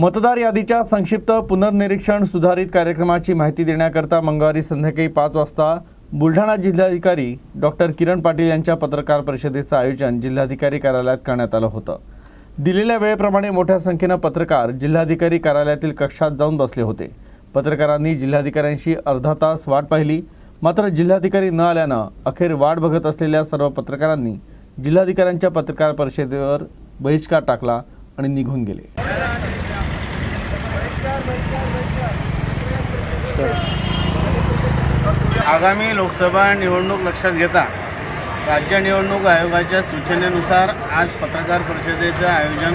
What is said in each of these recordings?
मतदार यादीच्या संक्षिप्त पुनर्निरीक्षण सुधारित कार्यक्रमाची माहिती देण्याकरता मंगळवारी संध्याकाळी पाच वाजता बुलढाणा जिल्हाधिकारी डॉक्टर किरण पाटील यांच्या पत्रकार परिषदेचं आयोजन जिल्हाधिकारी कार्यालयात करण्यात आलं होतं. दिलेल्या वेळेप्रमाणे मोठ्या संख्येनं पत्रकार जिल्हाधिकारी कार्यालयातील कक्षात जाऊन बसले होते. पत्रकारांनी जिल्हाधिकाऱ्यांशी अर्धा तास वाट पाहिली. मात्र जिल्हाधिकारी न आल्यानं अखेर वाट बघत असलेल्या सर्व पत्रकारांनी जिल्हाधिकाऱ्यांच्या पत्रकार परिषदेवर बहिष्कार टाकला आणि निघून गेले. आगामी लोकसभा निवडणूक लक्षात घेता राज्य निवडणूक आयोगाच्या सूचनेनुसार आज पत्रकार परिषदेचं आयोजन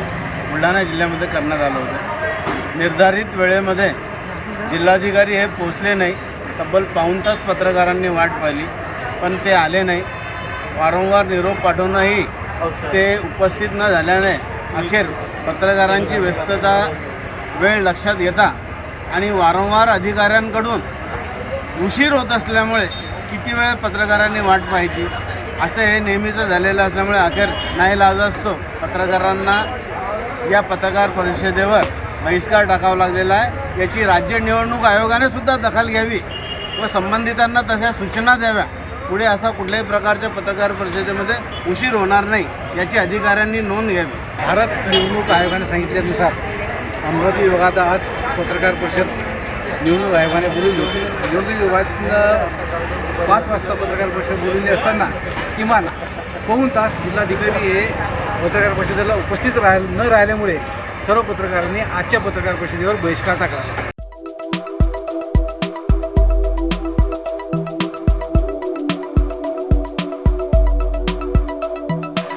बुलढाणा जिल्ह्यामध्ये करण्यात आलं होतं. निर्धारित वेळेमध्ये जिल्हाधिकारी हे पोचले नाही. तब्बल पाऊण तास पत्रकारांनी वाट पाहिली पण ते आले नाही. वारंवार निरोप पाठवूनही ते उपस्थित न झाल्याने अखेर पत्रकारांची व्यस्तता वेळ लक्षात घेता. आणि वारंवार अधिकाऱ्यांकडून उशीर होत असल्यामुळे किती वेळ पत्रकारांनी वाट पाहायची? असं हे नेहमीचं झालेलं असल्यामुळे अखेर नाही लाज असतो. पत्रकारांना या पत्रकार परिषदेवर बहिष्कार टाकावा लागलेला आहे. याची राज्य निवडणूक आयोगाने सुद्धा दखल घ्यावी व संबंधितांना तशा सूचना द्याव्या. पुढे असा कुठल्याही प्रकारच्या पत्रकार परिषदेमध्ये उशीर होणार नाही याची अधिकाऱ्यांनी नोंद घ्यावी. भारत निवडणूक आयोगाने सांगितल्यानुसार अमरावती विभागात आज पत्रकार परिषद निवडणूक आयोगाने बोलवली होती. निवडणूक विभागातनं पाच वाजता पत्रकार परिषद बोलवली असताना किमान पाऊण तास जिल्हाधिकारी हे पत्रकार परिषदेला उपस्थित राह न राहिल्यामुळे सर्व पत्रकारांनी आजच्या पत्रकार परिषदेवर बहिष्कार टाकला.